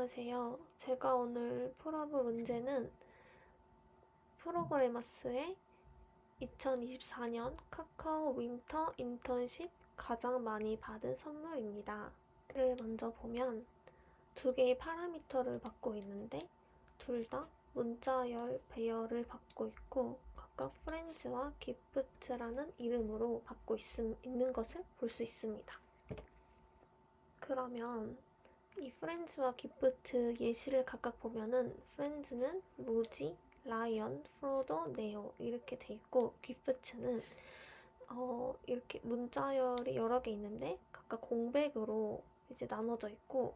안녕하세요. 제가 오늘 풀어볼 문제는 프로그래머스의 2024년 카카오 윈터 인턴십 가장 많이 받은 선물입니다. 를 먼저 보면 두 개의 파라미터를 받고 있는데 둘 다 문자열 배열을 받고 있고 각각 프렌즈와 기프트라는 이름으로 받고 있음, 있는 것을 볼 수 있습니다. 그러면 이 프렌즈와 기프트 예시를 각각 보면은 프렌즈는 무지, 라이언, 프로도, 네오 이렇게 돼 있고 기프트는 어 이렇게 문자열이 여러 개 있는데 각각 공백으로 이제 나눠져 있고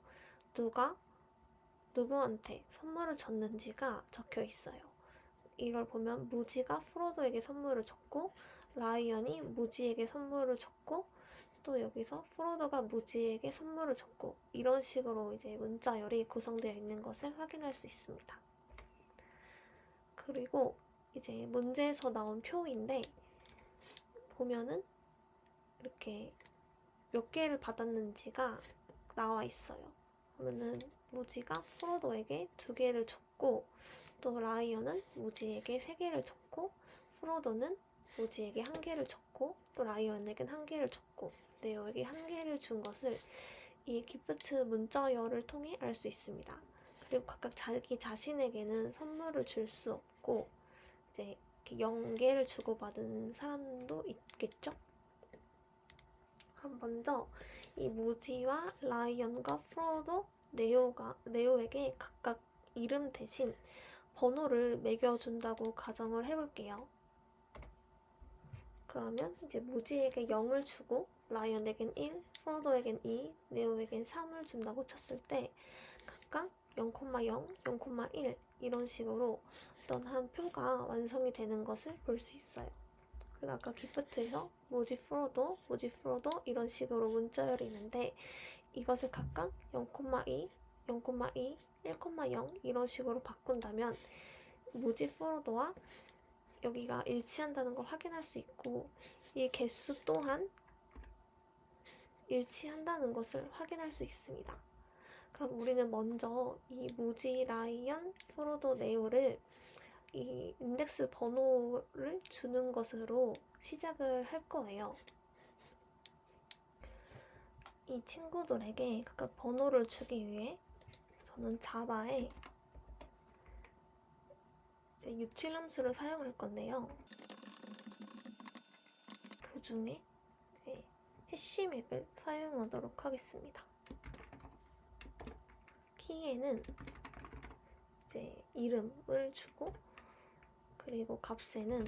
누가 누구한테 선물을 줬는지가 적혀 있어요. 이걸 보면 무지가 프로도에게 선물을 줬고 라이언이 무지에게 선물을 줬고 또 여기서 프로도가 무지에게 선물을 줬고 이런 식으로 이제 문자열이 구성되어 있는 것을 확인할 수 있습니다. 그리고 이제 문제에서 나온 표인데 보면은 이렇게 몇 개를 받았는지가 나와 있어요. 그러면은 무지가 프로도에게 두 개를 줬고 또 라이언은 무지에게 세 개를 줬고 프로도는 무지에게 한 개를 줬고 또 라이언에겐 한 개를 줬고 네오에게 한 개를 준 것을 이 기프트 문자열을 통해 알 수 있습니다. 그리고 각각 자기 자신에게는 선물을 줄 수 없고 이제 연계를 주고받은 사람도 있겠죠? 그럼 먼저 이 무지와 라이언과 프로도 네오가 네오에게 각각 이름 대신 번호를 매겨준다고 가정을 해볼게요. 그러면 이제 무지에게 0을 주고 라이언에겐 1, 프로도에겐 2, 네오에겐 3을 준다고 쳤을 때 각각 0,0, 0,1 이런 식으로 어떤 한 표가 완성이 되는 것을 볼 수 있어요. 그리고 아까 기프트에서 모지 프로도, 모지 프로도 이런 식으로 문자열이 있는데 이것을 각각 0,2, 0,2, 1,0 이런 식으로 바꾼다면 모지 프로도와 여기가 일치한다는 걸 확인할 수 있고 이 개수 또한 일치한다는 것을 확인할 수 있습니다. 그럼 우리는 먼저 이 무지, 라이언, 프로도, 네오를 이 인덱스 번호를 주는 것으로 시작을 할 거예요. 이 친구들에게 각각 번호를 주기 위해 저는 자바에 이제 유틸 함수를 사용할 건데요. 그 중에 해시맵을 사용하도록 하겠습니다. 키에는 이제 이름을 주고 그리고 값에는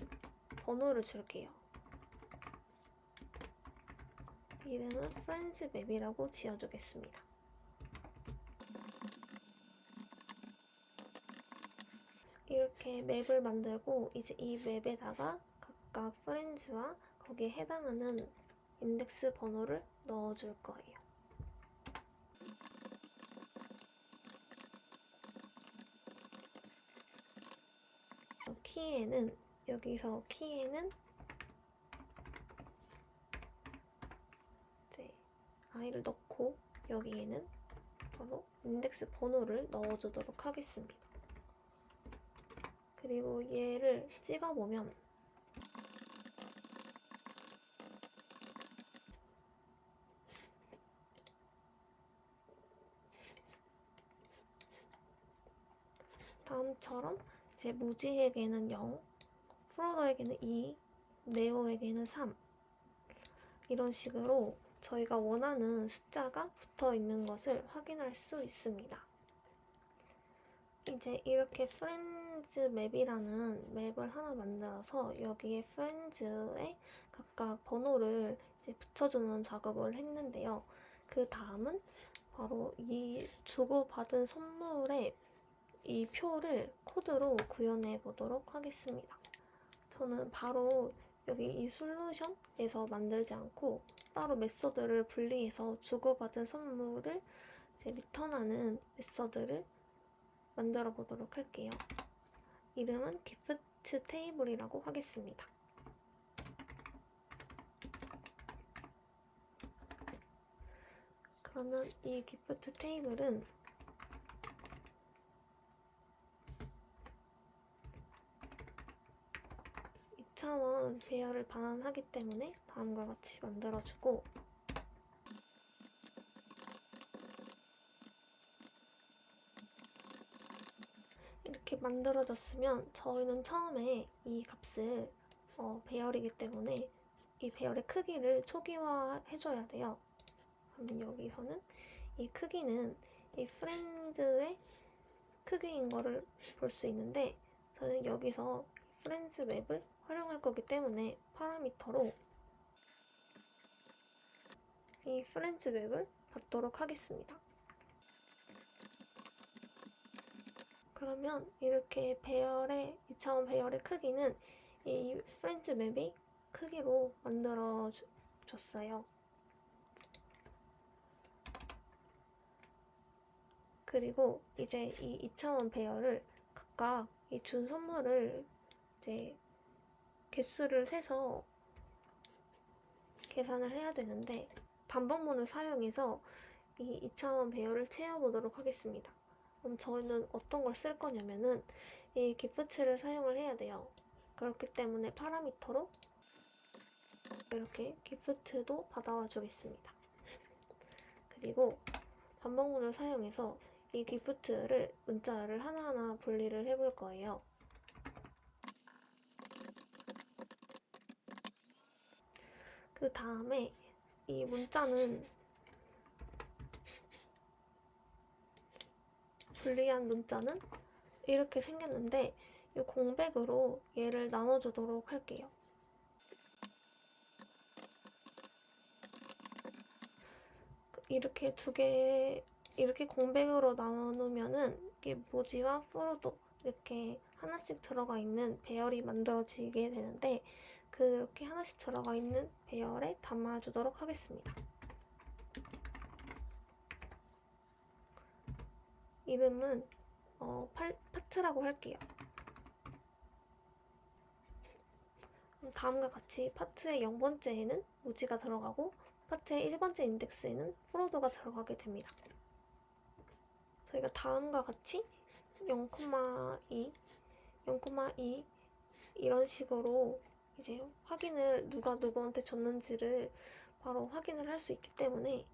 번호를 줄게요. 이름은 프렌즈 맵이라고 지어주겠습니다. 이렇게 맵을 만들고 이제 이 맵에다가 각각 프렌즈와 거기에 해당하는 인덱스 번호를 넣어줄 거예요. 키에는 여기서 키에는 이제 i를 넣고 여기에는 바로 인덱스 번호를 넣어주도록 하겠습니다. 그리고 얘를 찍어보면 다음처럼 이제 무지에게는 0, 프로더에게는 2, 네오에게는 3 이런 식으로 저희가 원하는 숫자가 붙어 있는 것을 확인할 수 있습니다. 이제 이렇게 프렌즈 맵이라는 맵을 하나 만들어서 여기에 프렌즈에 각각 번호를 이제 붙여주는 작업을 했는데요. 그 다음은 바로 이 주고받은 선물에 이 표를 코드로 구현해 보도록 하겠습니다. 저는 바로 여기 이 솔루션에서 만들지 않고 따로 메소드를 분리해서 주고받은 선물을 이제 리턴하는 메소드를 만들어 보도록 할게요. 이름은 기프트 테이블이라고 하겠습니다. 그러면 이 기프트 테이블은 2차원 배열을 반환하기 때문에 다음과 같이 만들어주고 이렇게 만들어졌으면 저희는 처음에 이 값을 어, 배열이기 때문에 이 배열의 크기를 초기화 해줘야 돼요. 그러면 여기서는 이 크기는 이 프렌즈의 크기인 거를 볼 수 있는데 저는 여기서 프렌즈 맵을 활용할 거기 때문에 파라미터로 이 프렌즈 맵을 받도록 하겠습니다. 그러면 이렇게 배열의 2차원 배열의 크기는 이 프렌즈 맵이 크기로 만들어 주- 줬어요. 그리고 이제 이 2차원 배열을 각각 이 준 선물을 이제 개수를 세서 계산을 해야 되는데 반복문을 사용해서 이 2차원 배열을 채워보도록 하겠습니다. 그럼 저희는 어떤 걸 쓸 거냐면은 이 기프츠를 사용을 해야 돼요. 그렇기 때문에 파라미터로 이렇게 기프트도 받아와 주겠습니다. 그리고 반복문을 사용해서 이 기프트를 문자를 하나하나 분리를 해볼 거예요. 그 다음에 이 문자는 분리한 문자는 이렇게 생겼는데 이 공백으로 얘를 나눠주도록 할게요. 이렇게 두 개, 이렇게 공백으로 나누면은 이게 모지와 프로도 이렇게 하나씩 들어가 있는 배열이 만들어지게 되는데 그렇게 하나씩 들어가 있는 배열에 담아주도록 하겠습니다. 이름은 어, 팔, 파트라고 할게요. 다음과 같이 파트의 0번째에는 무지가 들어가고 파트의 1번째 인덱스에는 프로도가 들어가게 됩니다. 저희가 다음과 같이 0,2, 0,2 이런 식으로 이제 확인을 누가 누구한테 줬는지를 바로 확인을 할 수 있기 때문에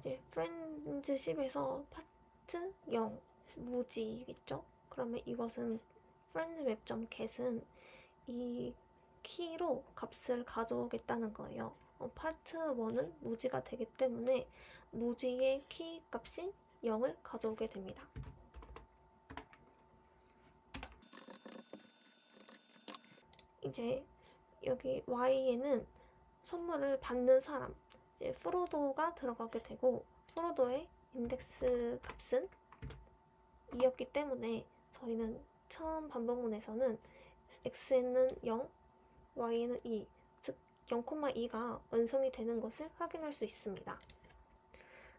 이제 프렌즈 10에서 파트 0 무지겠죠? 그러면 이것은 프렌즈 맵점 get은 이 키로 값을 가져오겠다는 거예요. 어, 파트 1은 무지가 되기 때문에 무지의 키 값인 0을 가져오게 됩니다. 이제 여기 y에는 선물을 받는 사람, 이제 프로도가 들어가게 되고 프로도의 인덱스 값은 2였기 때문에 저희는 처음 반복문에서는 x에는 0, y에는 2, 즉 0,2가 완성이 되는 것을 확인할 수 있습니다.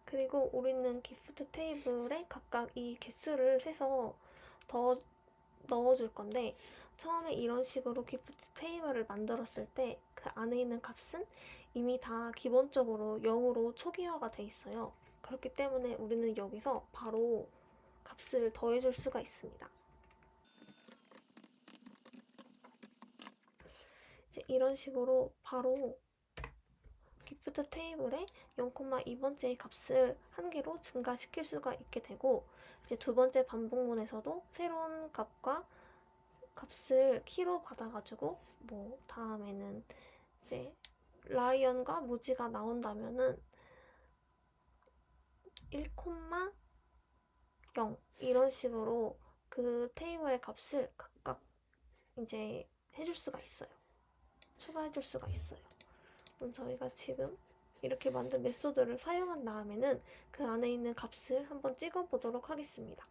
그리고 우리는 기프트 테이블에 각각 이 개수를 세서 더 넣어줄 건데 처음에 이런 식으로 기프트 테이블을 만들었을 때 그 안에 있는 값은 이미 다 기본적으로 0으로 초기화가 돼 있어요. 그렇기 때문에 우리는 여기서 바로 값을 더해줄 수가 있습니다. 이제 이런 식으로 바로 기프트 테이블에 0,2번째의 값을 한 개로 증가시킬 수가 있게 되고 이제 두 번째 반복문에서도 새로운 값과 값을 키로 받아가지고 뭐 다음에는 이제 라이언과 무지가 나온다면은 1,0 이런 식으로 그 테이블의 값을 각각 이제 해줄 수가 있어요. 추가해 줄 수가 있어요. 그럼 저희가 지금 이렇게 만든 메소드를 사용한 다음에는 그 안에 있는 값을 한번 찍어 보도록 하겠습니다.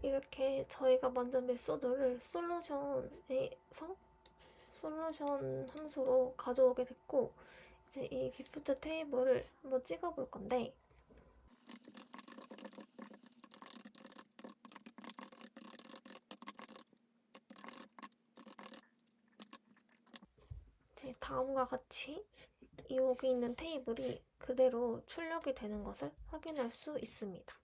이렇게 저희가 만든 메소드를 솔루션에서 솔루션 함수로 가져오게 됐고 이제 이 기프트 테이블을 한번 찍어 볼 건데 다음과 같이 이 여기 있는 테이블이 그대로 출력이 되는 것을 확인할 수 있습니다.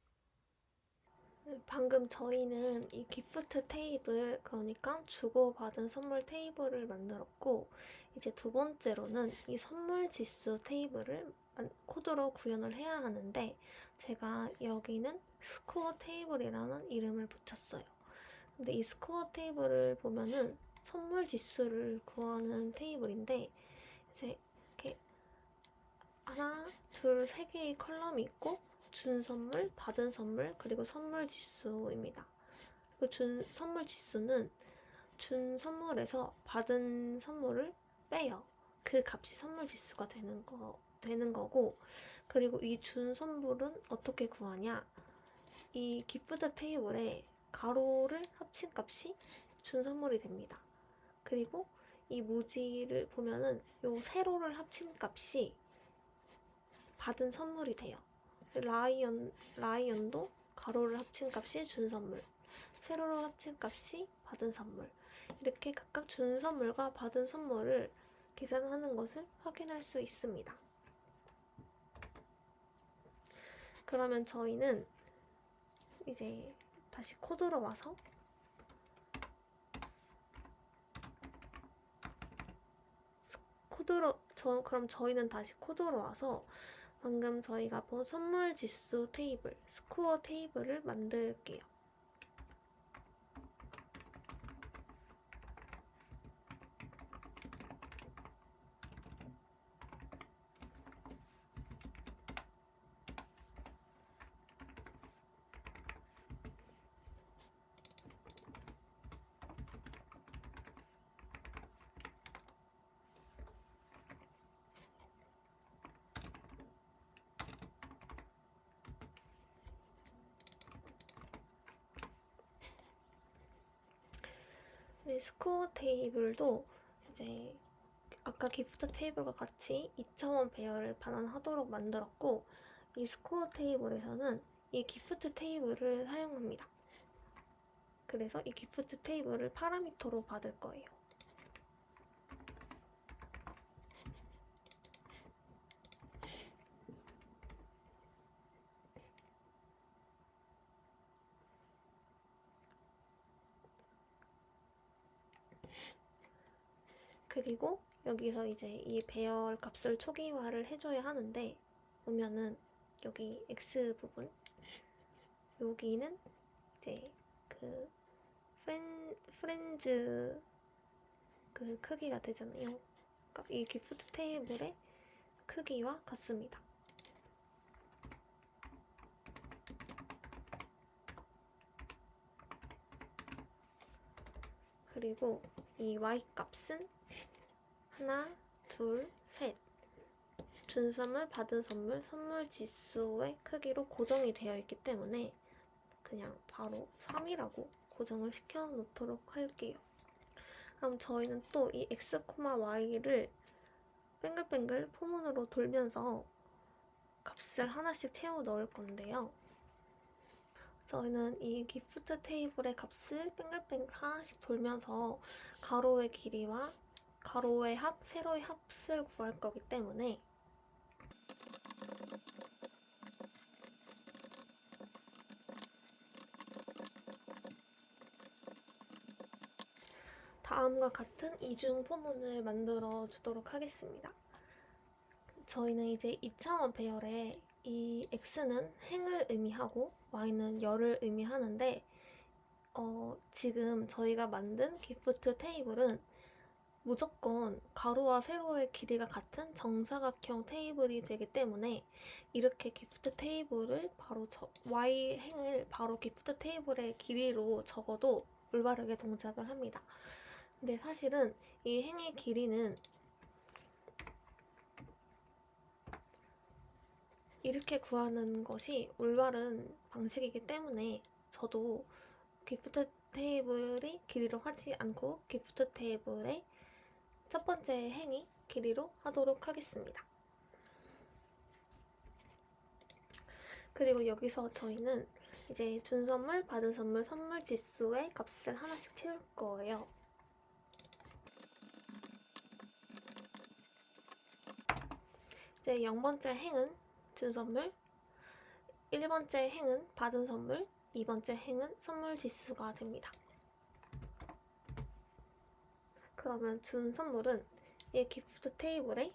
방금 저희는 이 기프트 테이블, 그러니까 주고받은 선물 테이블을 만들었고, 이제 두 번째로는 이 선물 지수 테이블을 만- 코드로 구현을 해야 하는데, 제가 여기는 스코어 테이블이라는 이름을 붙였어요. 근데 이 스코어 테이블을 보면은 선물 지수를 구하는 테이블인데, 이제 이렇게 하나, 둘, 세 개의 컬럼이 있고, 준 선물, 받은 선물, 그리고 선물 지수입니다. 그 준 선물 지수는 준 선물에서 받은 선물을 빼요. 그 값이 선물 지수가 되는 거 되는 거고, 그리고 이 준 선물은 어떻게 구하냐? 이 기프트 테이블에 가로를 합친 값이 준 선물이 됩니다. 그리고 이 무지를 보면은 요 세로를 합친 값이 받은 선물이 돼요. 라이언, 라이언도 가로를 합친 값이 준 선물, 세로를 합친 값이 받은 선물. 이렇게 각각 준 선물과 받은 선물을 계산하는 것을 확인할 수 있습니다. 그러면 저희는 이제 다시 코드로 와서 코드로 저 그럼 저희는 다시 코드로 와서 방금 저희가 본 선물 지수 테이블, 스코어 테이블을 만들게요. 네, 스코어 테이블도 이제 아까 기프트 테이블과 같이 2차원 배열을 반환하도록 만들었고 이 스코어 테이블에서는 이 기프트 테이블을 사용합니다. 그래서 이 기프트 테이블을 파라미터로 받을 거예요. 그리고 여기서 이제 이 배열 값을 초기화를 해줘야 하는데 보면은 여기 x 부분 여기는 이제 그 프렌 프렌즈 그 크기가 되잖아요. 그러니까 이 기프트 테이블의 크기와 같습니다. 그리고 이 y 값은 하나, 둘, 셋. 준 선물, 받은 선물, 선물 지수의 크기로 고정이 되어 있기 때문에 그냥 바로 3이라고 고정을 시켜 놓도록 할게요. 그럼 저희는 또 이 x, y를 뱅글뱅글 포문으로 돌면서 값을 하나씩 채워 넣을 건데요. 저희는 이 기프트 테이블의 값을 뱅글뱅글 하나씩 돌면서 가로의 길이와 가로의 합, 세로의 합을 구할 거기 때문에 다음과 같은 이중 포문을 만들어 주도록 하겠습니다. 저희는 이제 2차원 배열에 이 x는 행을 의미하고 y는 열을 의미하는데 어, 지금 저희가 만든 기프트 테이블은 무조건 가로와 세로의 길이가 같은 정사각형 테이블이 되기 때문에 이렇게 기프트 테이블을 바로 저, y 행을 바로 기프트 테이블의 길이로 적어도 올바르게 동작을 합니다. 근데 사실은 이 행의 길이는 이렇게 구하는 것이 올바른 방식이기 때문에 저도 기프트 테이블이 길이로 하지 않고 기프트 테이블의 첫 번째 행이 길이로 하도록 하겠습니다. 그리고 여기서 저희는 이제 준 선물, 받은 선물, 선물 지수의 값을 하나씩 채울 거예요. 이제 0번째 행은 준 선물, 1번째 행은 받은 선물, 2번째 행은 선물 지수가 됩니다. 그러면 준 선물은 이 기프트 테이블에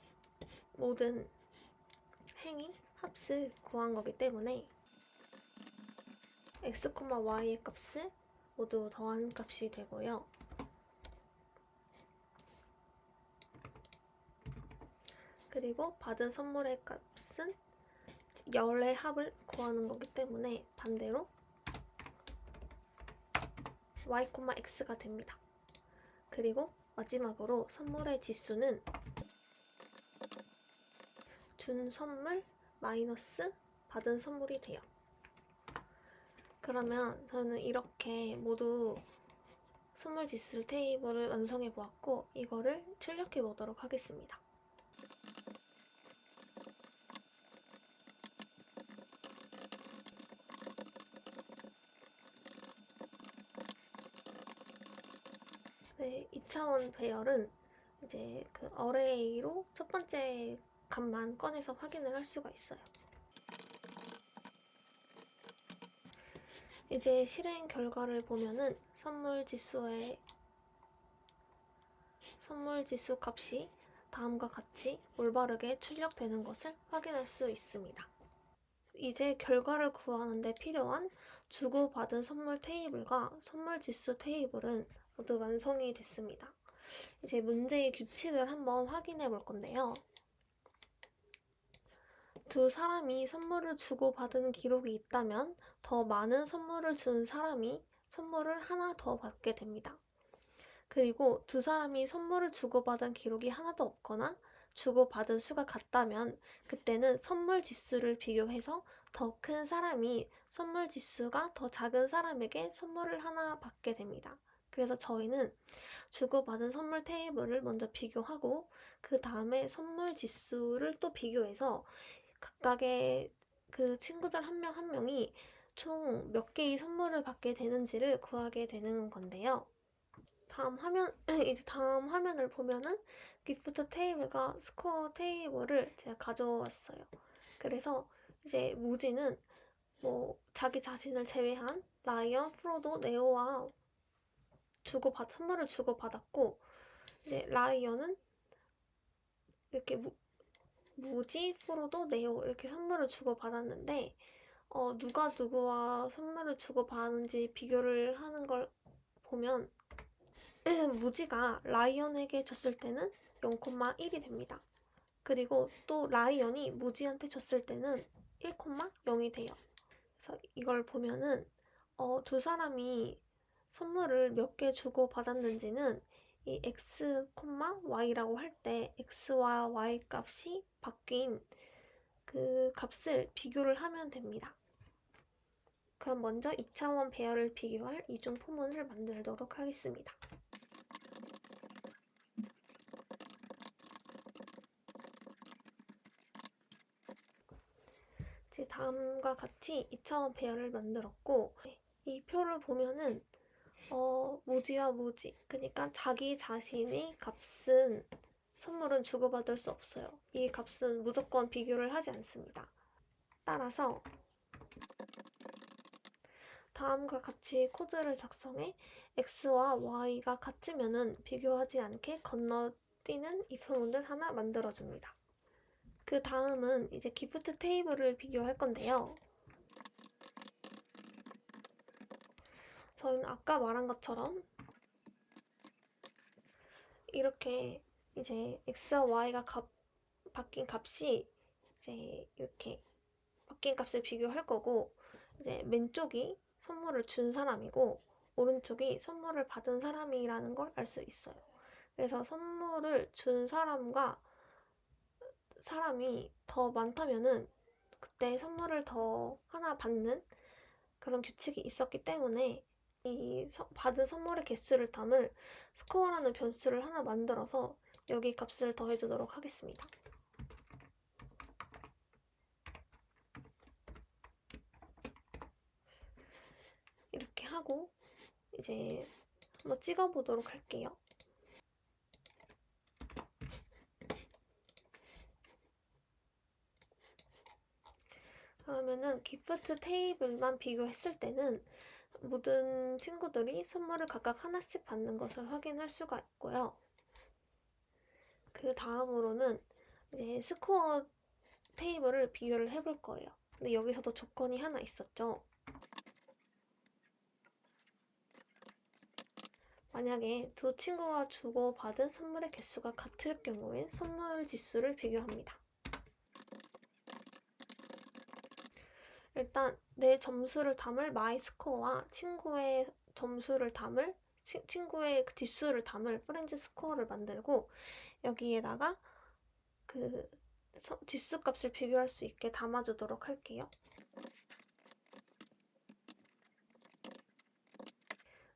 모든 행이 합을 구한 거기 때문에 x, y의 값을 모두 더한 값이 되고요. 그리고 받은 선물의 값은 열의 합을 구하는 거기 때문에 반대로 y, x가 됩니다. 그리고 마지막으로 선물의 지수는 준 선물 마이너스 받은 선물이 돼요. 그러면 저는 이렇게 모두 선물 지수 테이블을 완성해 보았고 이거를 출력해 보도록 하겠습니다. 네, 2차원 배열은 이제 그 어레이로 첫 번째 값만 꺼내서 확인을 할 수가 있어요. 이제 실행 결과를 보면은 선물 지수의 선물 지수 값이 다음과 같이 올바르게 출력되는 것을 확인할 수 있습니다. 이제 결과를 구하는데 필요한 주고받은 선물 테이블과 선물 지수 테이블은 모두 완성이 됐습니다. 이제 문제의 규칙을 한번 확인해 볼 건데요. 두 사람이 선물을 주고받은 기록이 있다면 더 많은 선물을 준 사람이 선물을 하나 더 받게 됩니다. 그리고 두 사람이 선물을 주고받은 기록이 하나도 없거나 주고받은 수가 같다면 그때는 선물 지수를 비교해서 더 큰 사람이 선물 지수가 더 작은 사람에게 선물을 하나 받게 됩니다. 그래서 저희는 주고받은 선물 테이블을 먼저 비교하고 그 다음에 선물 지수를 또 비교해서 각각의 그 친구들 한명한 명이 총 몇 개의 선물을 받게 되는지를 구하게 되는 건데요. 다음 화면, 이제 다음 화면을 보면은 기프트 테이블과 스코어 테이블을 제가 가져왔어요. 그래서 이제 무지는 뭐 자기 자신을 제외한 라이언, 프로도, 네오와 주고받 선물을 주고받았고 이제 라이언은 이렇게 무, 무지, 프로도, 네오 이렇게 선물을 주고받았는데 어, 누가 누구와 선물을 주고받았는지 비교를 하는 걸 보면 무지가 라이언에게 줬을 때는 0,1이 됩니다. 그리고 또 라이언이 무지한테 줬을 때는 1,0이 돼요. 그래서 이걸 보면은 어, 두 사람이 선물을 몇 개 주고 받았는지는 이 x, y라고 할 때 x와 y 값이 바뀐 그 값을 비교를 하면 됩니다. 그럼 먼저 2차원 배열을 비교할 이중 포문을 만들도록 하겠습니다. 이제 다음과 같이 2차원 배열을 만들었고 이 표를 보면은 어, 무지와 무지 그러니까 자기 자신의 값은 선물은 주고받을 수 없어요. 이 값은 무조건 비교를 하지 않습니다. 따라서 다음과 같이 코드를 작성해 x와 y가 같으면 비교하지 않게 건너뛰는 if문을 하나 만들어줍니다. 그 다음은 이제 기프트 테이블을 비교할 건데요. 저희는 아까 말한 것처럼 이렇게 이제 x와 y가 값, 바뀐 값이 이제 이렇게 바뀐 값을 비교할 거고 이제 왼쪽이 선물을 준 사람이고 오른쪽이 선물을 받은 사람이라는 걸 알 수 있어요. 그래서 선물을 준 사람과 사람이 더 많다면은 그때 선물을 더 하나 받는 그런 규칙이 있었기 때문에 이 받은 선물의 개수를 담을 스코어라는 변수를 하나 만들어서 여기 값을 더해주도록 하겠습니다. 이렇게 하고 이제 한번 찍어보도록 할게요. 그러면은 기프트 테이블만 비교했을 때는 모든 친구들이 선물을 각각 하나씩 받는 것을 확인할 수가 있고요. 그 다음으로는 이제 스코어 테이블을 비교를 해볼 거예요. 근데 여기서도 조건이 하나 있었죠. 만약에 두 친구가 주고받은 선물의 개수가 같을 경우에 선물 지수를 비교합니다. 일단 내 점수를 담을 마이 스코어와 친구의 점수를 담을 치- 친구의 그 지수를 담을 프렌즈 스코어를 만들고 여기에다가 그 서- 지수 값을 비교할 수 있게 담아주도록 할게요.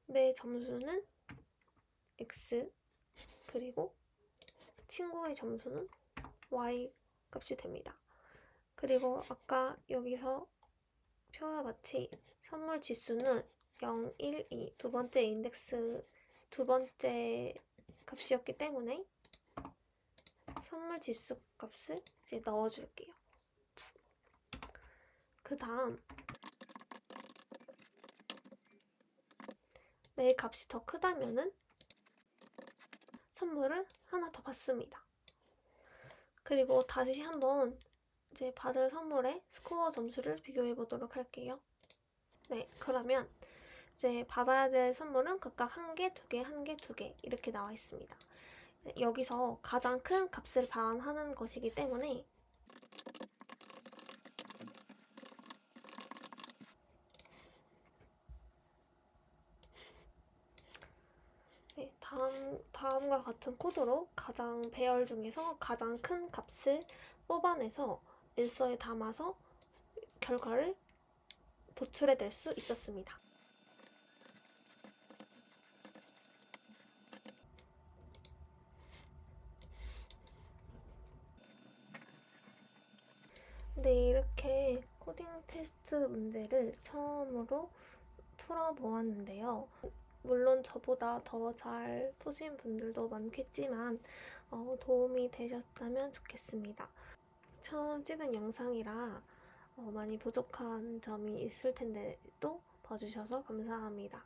내 점수는 x 그리고 친구의 점수는 y 값이 됩니다. 그리고 아까 여기서 표와 같이 선물 지수는 0, 1, 2 두 번째 인덱스 두 번째 값이었기 때문에 선물 지수 값을 이제 넣어줄게요. 그 다음 내 값이 더 크다면은 선물을 하나 더 받습니다. 그리고 다시 한번 이제 받을 선물의 스코어 점수를 비교해 보도록 할게요. 네, 그러면 이제 받아야 될 선물은 각각 한 개, 두 개, 한 개, 두 개 이렇게 나와 있습니다. 네, 여기서 가장 큰 값을 반하는 것이기 때문에 네, 다음, 다음과 같은 코드로 가장 배열 중에서 가장 큰 값을 뽑아내서 일서에 담아서 결과를 도출해낼 수 있었습니다. 네, 이렇게 코딩 테스트 문제를 처음으로 풀어보았는데요. 물론 저보다 더 잘 푸신 분들도 많겠지만 어, 도움이 되셨다면 좋겠습니다. 처음 찍은 영상이라 어, 많이 부족한 점이 있을 텐데도 봐주셔서 감사합니다.